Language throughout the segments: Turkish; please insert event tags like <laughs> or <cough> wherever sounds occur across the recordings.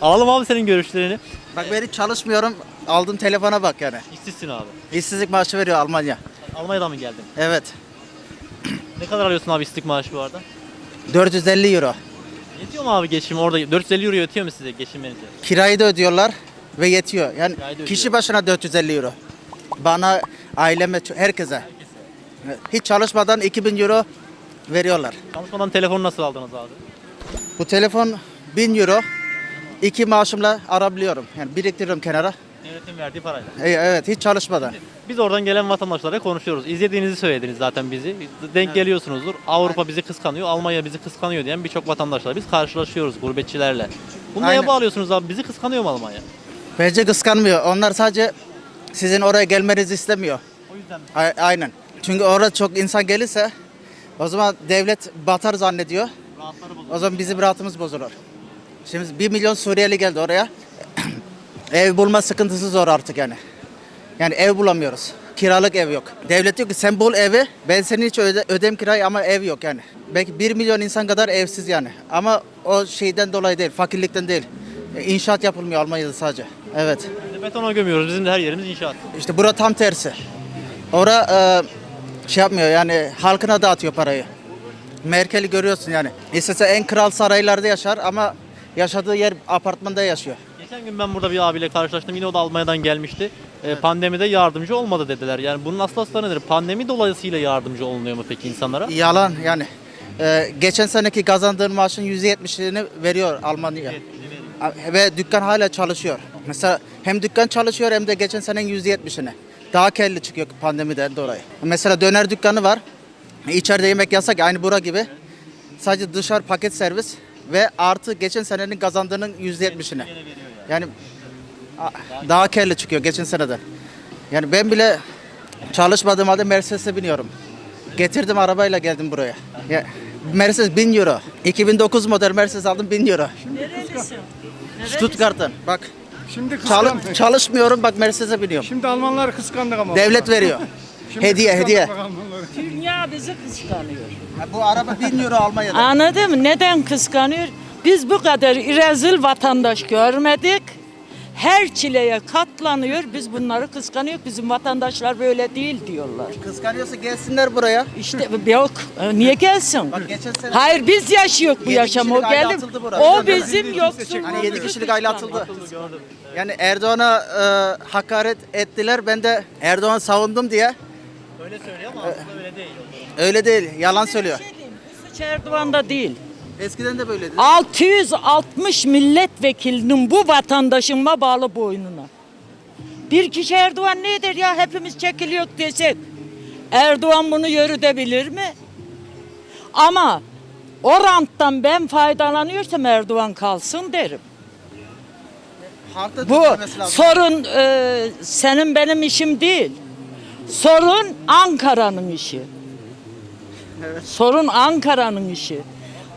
Alalım abi senin görüşlerini. Bak ben hiç çalışmıyorum. Aldığım telefona bak yani. İşsizsin abi. İşsizlik maaşı veriyor Almanya. Almanya'dan mı geldin? Evet. <clears throat> Ne kadar alıyorsun abi işsizlik maaşı bu arada? 450 euro. Yetiyor mu abi geçim orada? 450 euro yetiyor mu size geçinmenize? Kirayı da ödüyorlar ve yetiyor. Yani Kirayı da kişi ödüyor. başına 450 euro. Bana, aileme, herkese. Hiç çalışmadan 2000 euro veriyorlar. Çalışmadan telefonu nasıl aldınız abi? Bu telefon 1000 euro. İki maaşımla arabiliyorum. Yani biriktiriyorum kenara. Devletin verdiği parayla. E, Evet hiç çalışmadan. Biz oradan gelen vatandaşlarla konuşuyoruz. İzlediğinizi söylediniz zaten bizi. Denk geliyorsunuzdur. Avrupa bizi kıskanıyor, Almanya bizi kıskanıyor diyen birçok vatandaşla biz karşılaşıyoruz gurbetçilerle. Bunu neye Aynen. bağlıyorsunuz abi? Bizi kıskanıyor mu Almanya? Bence kıskanmıyor. Onlar sadece sizin oraya gelmenizi istemiyor. O yüzden A- Aynen. Çünkü orada çok insan gelirse o zaman devlet batar zannediyor. rahatları bozuluyor. O zaman bizim rahatımız bozulur. Şimdi 1 milyon Suriyeli geldi oraya. <clears throat> ev bulma sıkıntısı zor artık yani. Yani ev bulamıyoruz. Kiralık ev yok. Devlet diyor ki sen bul evi, ben senin için öde, ödem kirayı ama ev yok yani. Belki 1 milyon insan kadar evsiz yani. Ama o şeyden dolayı değil, fakirlikten değil. E, İnşaat yapılmıyor Almanya'da sadece. Evet. Betona gömüyoruz. Bizim de her yerimiz inşaat. İşte bura tam tersi. Ora e, şey yapmıyor yani halkına dağıtıyor parayı. Merkel'i görüyorsun yani. İstese en kral saraylarda yaşar ama yaşadığı yer apartmanda yaşıyor. Geçen gün ben burada bir abiyle karşılaştım. Yine o da Almanya'dan gelmişti. Ee, Pandemide yardımcı olmadı dediler. Yani bunun aslı aslı nedir? Pandemi dolayısıyla yardımcı olunuyor mu peki insanlara? Yalan yani. E, geçen seneki kazandığın maaşın %70'ini veriyor Almanya. Ve dükkan hala çalışıyor. Mesela hem dükkan çalışıyor hem de geçen senenin %70'ini. Daha kelli çıkıyor pandemiden dolayı. Mesela döner dükkanı var. İçeride yemek yasak aynı bura gibi. Sadece dışarı paket servis ve artı geçen senenin kazandığının %70'ini. Yani a- daha kelli çıkıyor geçen seneden. Yani ben bile çalışmadığım halde Mercedes'e biniyorum. Getirdim arabayla geldim buraya. Ya, Mercedes 1000 euro. 2009 model Mercedes aldım 1000 euro. Nerelisin? Stuttgart'tan bak. Şimdi kıskandık. çalışmıyorum bak Mercedes'e biniyorum. Şimdi Almanları kıskandık ama. Devlet veriyor. Şimdi hediye kıskandık hediye. bak Almanları. Dünya bizi kıskanıyor. Bu araba 1000 euro Almanya'da. Anladın mı? Neden kıskanıyor? Biz bu kadar rezil vatandaş görmedik. Her çileye katlanıyor. Biz bunları kıskanıyor. Bizim vatandaşlar böyle değil diyorlar. Kıskanıyorsa gelsinler buraya. İşte yok. E, Niye gelsin? Bak geçen sene Hayır biz yaşıyoruz bu Yedi yaşamı. O kişilik aile gelip atıldı buraya. o Biliyor bizim yoksulluğumuzu hani 7 kişilik aile atıldı. Yani Erdoğan'a e, hakaret ettiler. Ben de Erdoğan'ı savundum diye. Öyle söylüyor ama aslında öyle değil. Öyle değil. Yalan söylüyor. Şey Erdoğan'da değil. Eskiden de böyleydi. 660 milletvekilinin bu vatandaşıma bağlı boynuna. Bir kişi Erdoğan ne eder ya hepimiz çekiliyor desek. Erdoğan bunu yürütebilir mi? Ama o ranttan ben faydalanıyorsam Erdoğan kalsın derim. Halkta Bu sorun e, senin benim işim değil. Sorun Ankara'nın işi. Sorun Ankara'nın işi.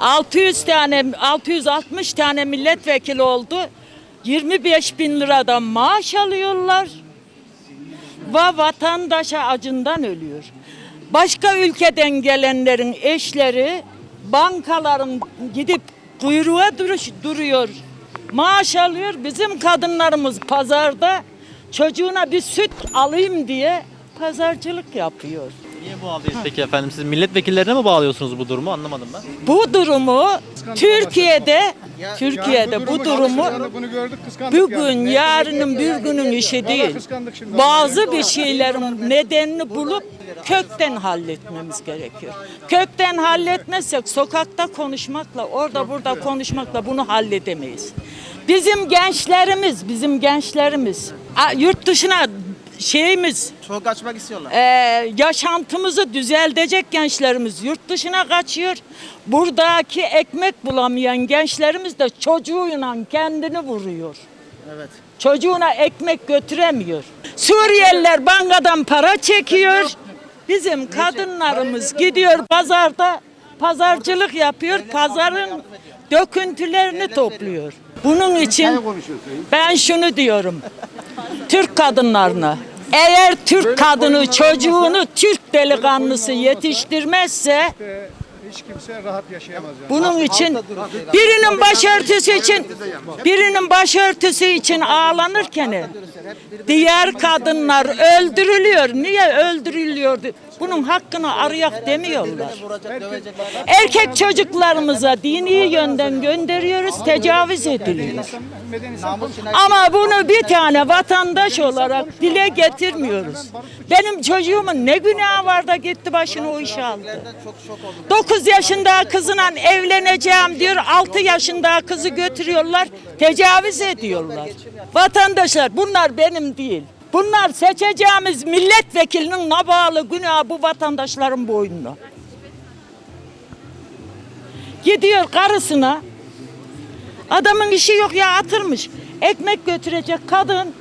600 tane 660 tane milletvekili oldu. 25 bin liradan maaş alıyorlar. Ve vatandaşa acından ölüyor. Başka ülkeden gelenlerin eşleri bankaların gidip kuyruğa duruş, duruyor. Maaş alıyor. Bizim kadınlarımız pazarda çocuğuna bir süt alayım diye pazarcılık yapıyor. Niye bu aldıyız peki efendim? Siz milletvekillerine mi bağlıyorsunuz bu durumu? Anlamadım ben. Bu durumu Türkiye'de Ya- Türkiye'de bu durumu bunu gördük kıskandık bugün yani. yarının bir günün işi değil. Bazı bir şeylerin nedenini bulup kökten halletmemiz gerekiyor. Kökten halletmezsek sokakta konuşmakla, orada burada konuşmakla bunu halledemeyiz. Bizim gençlerimiz, bizim gençlerimiz a, yurt dışına şeyimiz Çok kaçmak istiyorlar. ee, yaşantımızı düzeltecek gençlerimiz yurt dışına kaçıyor. Buradaki ekmek bulamayan gençlerimiz de çocuğuyla kendini vuruyor. Evet. Çocuğuna ekmek götüremiyor. Suriyeliler bankadan para çekiyor. Bizim kadınlarımız gidiyor pazarda pazarcılık yapıyor. Pazarın döküntülerini topluyor. Bunun için ben şunu diyorum. Türk kadınlarına eğer Türk kadını çocuğunu Türk delikanlısı yetiştirmezse hiç kimse rahat yaşayamaz yani. Bunun için birinin başörtüsü için birinin başörtüsü için ağlanırken diğer kadınlar öldürülüyor. Niye öldürülüyordu? Bunun hakkını arayak demiyorlar. Erkek çocuklarımıza dini yönden gönderiyoruz, tecavüz ediliyor. Ama bunu bir tane vatandaş olarak dile getirmiyoruz. Benim çocuğumun ne günahı var da gitti başını o işe aldı. 9 yaşında kızına evleneceğim diyor. 6 yaşında kızı götürüyorlar. Tecavüz ediyorlar. Vatandaşlar bunlar benim değil. Bunlar seçeceğimiz milletvekilinin nabalı günahı bu vatandaşların boynuna. Gidiyor karısına Adamın işi yok ya atırmış. Ekmek götürecek kadın.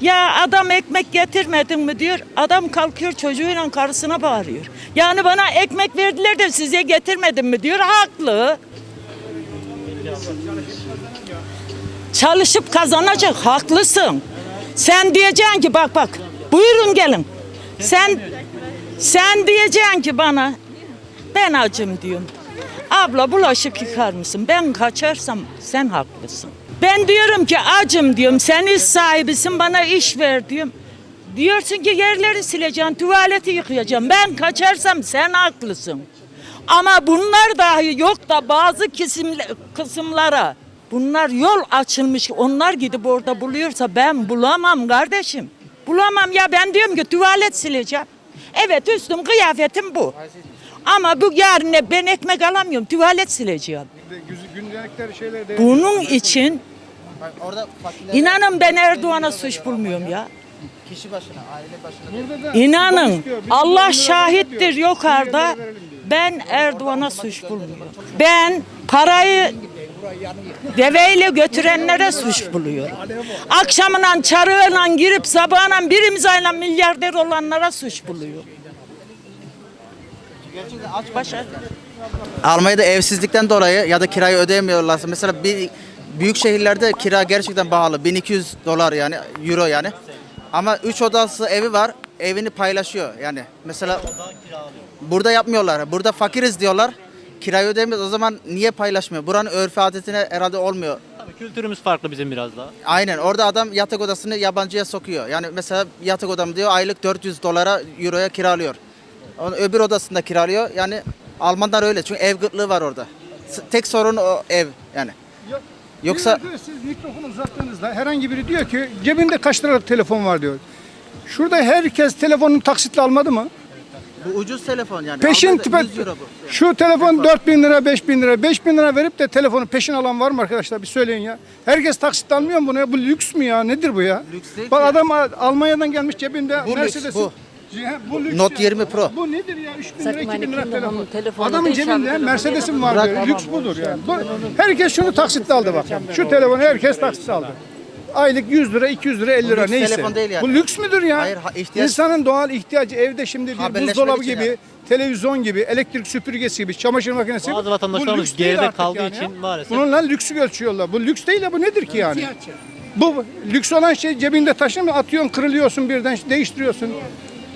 Ya adam ekmek getirmedin mi diyor. Adam kalkıyor çocuğuyla karısına bağırıyor. Yani bana ekmek verdiler de size getirmedim mi diyor. Haklı. Çalışıp kazanacak. Haklısın. Sen diyeceksin ki bak bak. Buyurun gelin. Sen sen diyeceksin ki bana ben acım diyorum. Abla bulaşık yıkar mısın? Ben kaçarsam sen haklısın. Ben diyorum ki acım diyorum. Sen iş sahibisin bana iş ver diyorum. Diyorsun ki yerleri sileceksin, tuvaleti yıkayacaksın. Ben kaçarsam sen haklısın. Ama bunlar dahi yok da bazı kesimle, kısımlara bunlar yol açılmış. Onlar gidip orada buluyorsa ben bulamam kardeşim. Bulamam ya ben diyorum ki tuvalet sileceğim. Evet üstüm kıyafetim bu. Ama bu yarın ben ekmek alamıyorum. Tuvalet sileceğim. şeyler Bunun için Orada inanın ben Erdoğan'a suç bulmuyorum ya. kişi başına, aile başına. Burada da İnanın istiyor, biz Allah şahittir diyor. yukarıda. Suriyelilere verelim diyor. Ben Erdoğan'a suç bulmuyorum. Ben parayı deveyle götürenlere suç buluyorum. Akşamından çarığıyla girip sabahından bir imzayla milyarder olanlara suç buluyorum. Başa. Almanya'da evsizlikten dolayı ya da kirayı ödeyemiyorlarsa mesela bir büyük şehirlerde kira gerçekten pahalı. 1200 dolar yani euro yani. Ama 3 odası evi var. Evini paylaşıyor yani. Mesela burada yapmıyorlar. Burada fakiriz diyorlar. Kirayı ödeyemiyoruz. O zaman niye paylaşmıyor? Buranın örfü adetine herhalde olmuyor. Tabii kültürümüz farklı bizim biraz daha. Aynen orada adam yatak odasını yabancıya sokuyor. Yani mesela yatak odam diyor aylık 400 dolara euroya kiralıyor. Onun öbür odasında kiralıyor. Yani Almanlar öyle çünkü ev gıtlığı var orada. Tek sorun o ev yani. Yok. Yoksa ki siz mikrofonu uzattığınızda herhangi biri diyor ki cebinde kaç liralık telefon var diyor. Şurada herkes telefonunu taksitle almadı mı? bu ucuz telefon yani. Peşin Almanya'da tipe 100 euro bu. şu telefon 4000 lira 5000 lira 5000 lira verip de telefonu peşin alan var mı arkadaşlar bir söyleyin ya. Herkes taksitle almıyor mu bunu ya? Bu lüks mü ya? Nedir bu ya? Lüks değil Bak ki. adam Almanya'dan gelmiş cebinde Bu lüks, Mercedes'in- bu. Bu lüks Note ya. 20 Pro. Bu nedir ya? 3000 lira Sakın 2000 lira hani telefon. kimden telefonu Adamın da cebinde işaret Mercedes'in var diyor. Lüks budur yani. Bu, herkes şunu taksitle aldı bak. Şu telefonu herkes taksitle aldı. Aylık 100 lira, 200 lira, 50 Bu lira lüks neyse. telefon değil yani. Bu lüks müdür ya? Hayır, ha- ihtiyaç- İnsanın doğal ihtiyacı evde şimdi bir Haberleşmek buzdolabı için gibi, yani. televizyon gibi, elektrik süpürgesi gibi, çamaşır makinesi gibi. Bazı vatandaşlarımız Bu lüks değil geride artık kaldığı yani için ya. maalesef- Bununla lüksü ölçüyorlar. Bu lüks değil ya bu nedir ki yani? Bu lüks olan şey cebinde taşınma atıyorsun, kırılıyorsun birden değiştiriyorsun.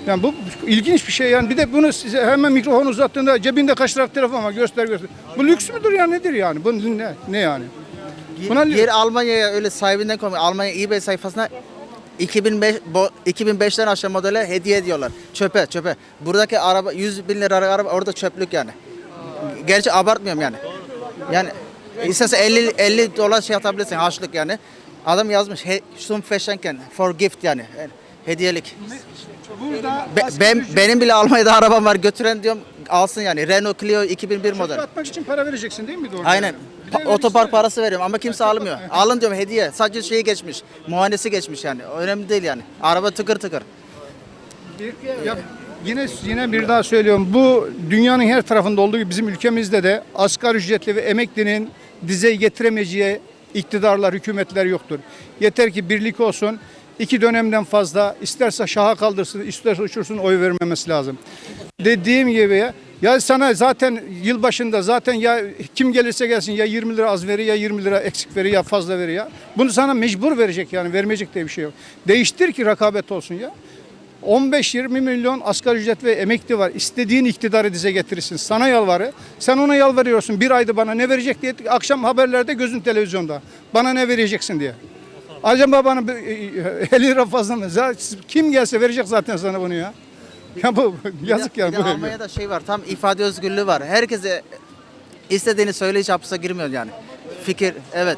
Yani bu ilginç bir şey yani. Bir de bunu size hemen mikrofon uzattığında cebinde kaç liralık telefon var göster göster. Bu lüks müdür ya nedir yani? Bu ne, ne yani? Buna geri Almanya'ya öyle sahibinden koymuyor. Almanya eBay sayfasına 2005 bo- 2005'ten aşağı modele hediye ediyorlar. Çöpe çöpe. Buradaki araba 100 bin lira araba orada çöplük yani. Gerçi abartmıyorum yani. Yani istersen 50 50 dolar şey atabilirsin harçlık yani. Adam yazmış he, zum Verschenken for gift yani. Yani Hediyelik. Burada Be- ben benim bile Almanya'da <laughs> arabam var götüren diyorum alsın yani. Renault Clio 2001 model. atmak için para vereceksin değil mi doğru? Aynen. Pa- otopark parası veriyorum ama kimse almıyor. Alın diyorum hediye. Sadece şeyi geçmiş. Muayenesi geçmiş yani. Önemli değil yani. Araba tıkır tıkır. Bir- ya yine yine bir daha söylüyorum. Bu dünyanın her tarafında olduğu gibi bizim ülkemizde de asgari ücretli ve emeklinin dize getiremeyeceği iktidarlar, hükümetler yoktur. Yeter ki birlik olsun. İki dönemden fazla isterse şaha kaldırsın, isterse uçursun oy vermemesi lazım. Dediğim gibi ya, sana zaten yılbaşında zaten ya kim gelirse gelsin ya 20 lira az veri ya 20 lira eksik veri ya fazla veri ya. Bunu sana mecbur verecek yani vermeyecek diye bir şey yok. Değiştir ki rakabet olsun ya. 15-20 milyon asgari ücret ve emekli var. İstediğin iktidarı dize getirirsin. Sana yalvarı. Sen ona yalvarıyorsun. Bir ayda bana ne verecek diye akşam haberlerde gözün televizyonda. Bana ne vereceksin diye. Acaba bana bir, e, 50 lira fazla mı? Kim gelse verecek zaten sana bunu ya. Ya bu <laughs> yazık Bir de- ya. bir de bu. Almanya'da şey var tam ifade özgürlüğü var. Herkese istediğini söyle hiç hapse girmiyor yani. Fikir evet.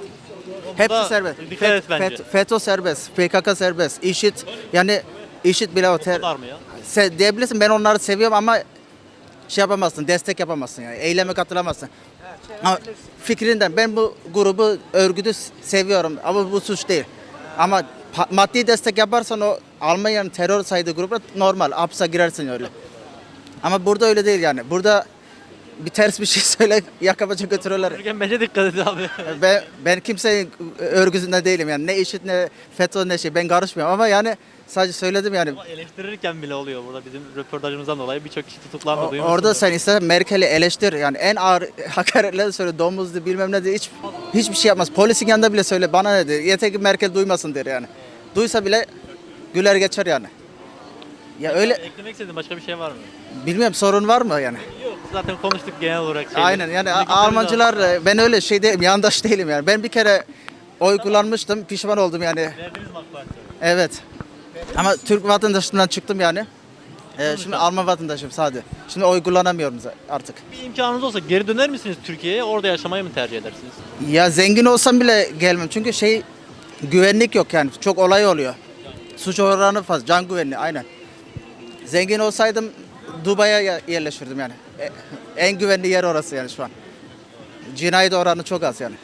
Hepsi serbest. dikkat et FET- bence. FET- FETÖ serbest, PKK serbest, IŞİD yani IŞİD bile o ter, Var mı ya? se, diyebilirsin ben onları seviyorum ama şey yapamazsın, destek yapamazsın yani. Eyleme katılamazsın. Ama fikrinden ben bu grubu, örgütü seviyorum ama bu suç değil. Ama maddi destek yaparsan o Almanya'nın terör saydığı gruba normal hapse girersin öyle. Ama burada öyle değil yani. Burada bir ters bir şey <laughs> söyle yakabaca götürürler. Türkiye bence dikkat et abi. <laughs> Ben, ben kimsenin örgütünde değilim yani. Ne IŞİD ne FETÖ ne şey ben karışmıyorum ama yani sadece söyledim yani. Ama eleştirirken bile oluyor burada bizim röportajımızdan dolayı birçok kişi tutuklandı. O- duymuşsunuz. orada sen istersen Merkel'i eleştir yani en ağır <laughs> hakaretleri söyle domuzdu bilmem ne diye hiç hiçbir şey yapmaz. Polisin yanında bile söyle bana ne diyor. Yeter ki Merkel duymasın der yani. Duysa bile güler geçer yani. Ya öyle Eklemek istediğin başka bir şey var mı? bilmiyorum sorun var mı yani? Zaten konuştuk genel olarak. şeyleri. Aynen yani Almancılar ben öyle şey değilim yandaş değilim yani. Ben bir kere oy kullanmıştım pişman oldum yani. Verdiniz mi AK? Evet. Ama Türk vatandaşlığından çıktım yani. Ee, şimdi Alman vatandaşım sadece. Şimdi oy kullanamıyorum artık. Bir imkanınız olsa geri döner misiniz Türkiye'ye? Orada yaşamayı mı tercih edersiniz? Ya zengin olsam bile gelmem. Çünkü şey güvenlik yok yani. Çok olay oluyor. Suç oranı fazla. Can güvenliği aynen. Zengin olsaydım Dubai'ye ye- yerleşirdim yani. E- En güvenli yer orası yani şu an. Cinayet oranı çok az yani.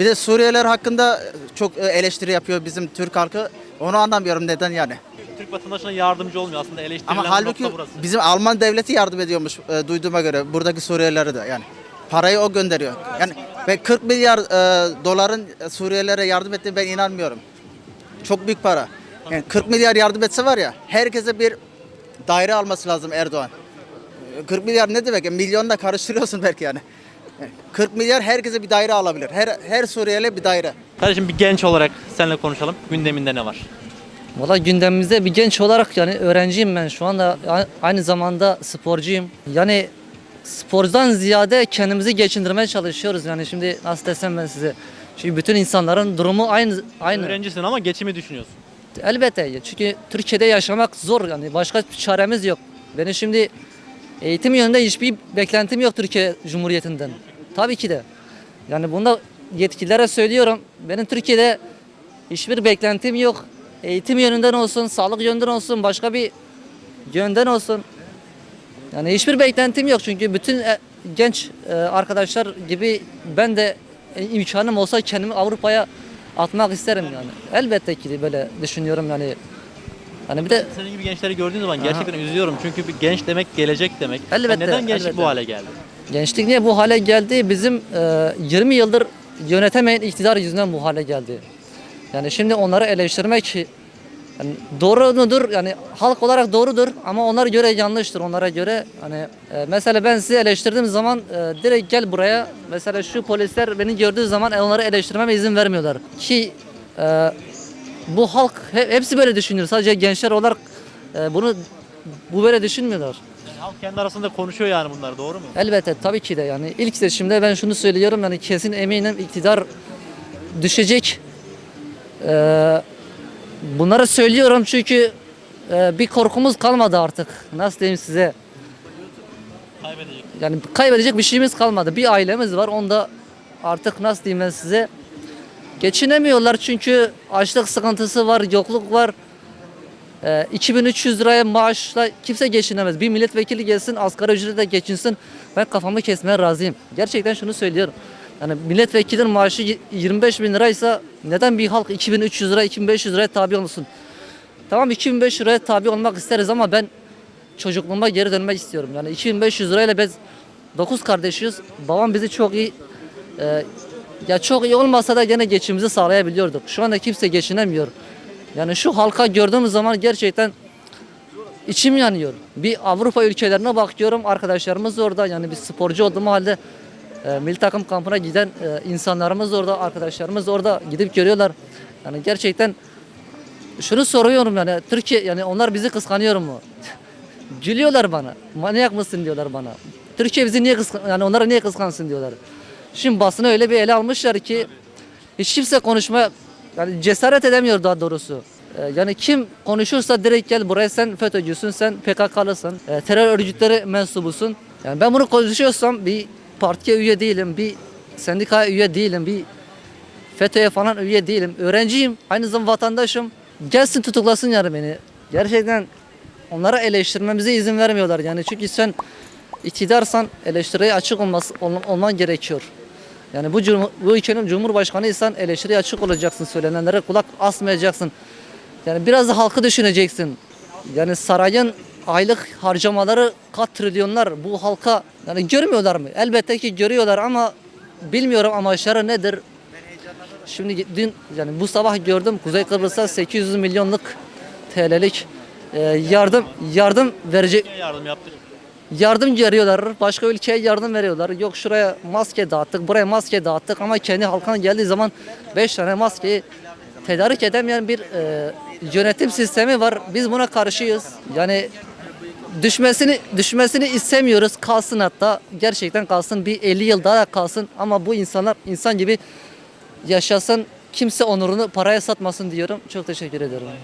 Bir de Suriyeliler hakkında çok e, eleştiri yapıyor bizim Türk halkı. Onu anlamıyorum neden yani. Türk vatandaşına yardımcı olmuyor. Aslında eleştirilen Ama halbuki nokta burası. bizim Alman devleti yardım ediyormuş e, duyduğuma göre buradaki Suriyelilere de yani. Parayı o gönderiyor. Yani ve 40 milyar e, doların Suriyelilere yardım ettiğine ben inanmıyorum. Çok büyük para. Yani 40 milyar yardım etse var ya herkese bir daire alması lazım Erdoğan. E, 40 milyar ne demek? Yani milyonla karıştırıyorsun belki yani. Yani 40 milyar herkese bir daire alabilir. Her her Suriyeli bir daire. Kardeşim bir genç olarak seninle konuşalım. Gündeminde ne var? Valla gündemimizde bir genç olarak yani öğrenciyim ben şu anda aynı zamanda sporcuyum. Yani spordan ziyade kendimizi geçindirmeye çalışıyoruz. Yani şimdi nasıl desem ben size. Çünkü bütün insanların durumu aynı aynı. Öğrencisin ama geçimi düşünüyorsun. Elbette çünkü Türkiye'de yaşamak zor yani başka bir çaremiz yok. Benim şimdi eğitim yönünde hiçbir beklentim yok Türkiye Cumhuriyeti'nden. Tabii ki de. Yani bunda yetkililere söylüyorum. Benim Türkiye'de hiçbir beklentim yok. Eğitim yönünden olsun, sağlık yönünden olsun, başka bir yönden olsun. Yani hiçbir beklentim yok çünkü bütün e, genç e, arkadaşlar gibi ben de e, imkanım olsa kendimi Avrupa'ya atmak isterim yani. Elbette ki böyle düşünüyorum yani. Hani bir de Senin gibi gençleri gördüğün zaman gerçekten üzülüyorum. Çünkü bir genç demek gelecek demek. Elbette, Neden gençlik elbette. bu hale geldi? gençlik niye bu hale geldi? Bizim e, 20 yıldır yönetemeyen iktidar yüzünden bu hale geldi. Yani şimdi onları eleştirmek yani doğru mudur? Yani halk olarak doğrudur ama onlara göre yanlıştır. Onlara göre hani e, mesela ben sizi eleştirdiğim zaman e, direkt gel buraya. Mesela şu polisler beni gördüğü zaman onları eleştirmeme izin vermiyorlar. Ki e, bu halk he- hepsi böyle düşünüyor. Sadece gençler olarak e, bunu bu böyle düşünmüyorlar. Yani halk kendi arasında konuşuyor yani bunlar doğru mu? Elbette tabii ki de yani ilk seçimde ben şunu söylüyorum yani kesin eminim iktidar düşecek. Ee, bunları söylüyorum çünkü e, bir korkumuz kalmadı artık. Nasıl diyeyim size? Kaybedecek. Yani kaybedecek bir şeyimiz kalmadı. Bir ailemiz var onda artık nasıl diyeyim ben size? Geçinemiyorlar çünkü açlık sıkıntısı var, yokluk var. Ee, 2300 liraya maaşla kimse geçinemez. Bir milletvekili gelsin asgari ücretle geçinsin. Ben kafamı kesmeye razıyım. Gerçekten şunu söylüyorum. Yani milletvekilinin maaşı y- 25 bin liraysa neden bir halk 2300 lira 2500 liraya tabi olsun? Tamam 2500 liraya tabi olmak isteriz ama ben çocukluğuma geri dönmek istiyorum. Yani 2500 lirayla biz 9 kardeşiz. Babam bizi çok iyi e, ya çok iyi olmasa da gene geçimimizi sağlayabiliyorduk. Şu anda kimse geçinemiyor. Yani şu halka gördüğümüz zaman gerçekten içim yanıyor. Bir Avrupa ülkelerine bakıyorum arkadaşlarımız orada yani bir sporcu olduğum halde e, milli takım kampına giden e, insanlarımız orada arkadaşlarımız orada gidip görüyorlar. Yani gerçekten şunu soruyorum yani Türkiye yani onlar bizi kıskanıyor mu? <laughs> Gülüyorlar bana. Manyak mısın diyorlar bana. Türkiye bizi niye kıskan yani onları niye kıskansın diyorlar. Şimdi basını öyle bir ele almışlar ki hiç kimse konuşmaya yani cesaret edemiyor daha doğrusu. Ee, Yani kim konuşursa direkt gel buraya sen FETÖ'cüsün, sen PKK'lısın, e, terör örgütleri mensubusun. Yani ben bunu konuşuyorsam bir partiye üye değilim, bir sendikaya üye değilim, bir FETÖ'ye falan üye değilim. Öğrenciyim, aynı zamanda vatandaşım. Gelsin tutuklasın yani beni. Gerçekten onlara eleştirmemize izin vermiyorlar yani çünkü sen iktidarsan eleştiriye açık olması, ol- olman gerekiyor. Yani bu, cum- bu ülkenin cumhurbaşkanıysan eleştiriye açık olacaksın, söylenenlere kulak asmayacaksın. Yani biraz da halkı düşüneceksin. Yani sarayın aylık harcamaları kat trilyonlar bu halka yani görmüyorlar mı? Elbette ki görüyorlar ama bilmiyorum amaçları nedir? Şimdi dün yani bu sabah gördüm Kuzey Kıbrıs'a 800 milyonluk TL'lik e, yardım yardım verecek Yardım yaptık. Yardım veriyorlar. Başka ülkeye yardım veriyorlar. Yok şuraya maske dağıttık, buraya maske dağıttık ama kendi halkına geldiği zaman 5 tane maskeyi tedarik edemeyen bir e, yönetim sistemi var. Biz buna karşıyız. Yani düşmesini düşmesini istemiyoruz. Kalsın hatta. Gerçekten kalsın. Bir 50 yıl daha kalsın ama bu insanlar insan gibi yaşasın. Kimse onurunu paraya satmasın diyorum. Çok teşekkür ederim.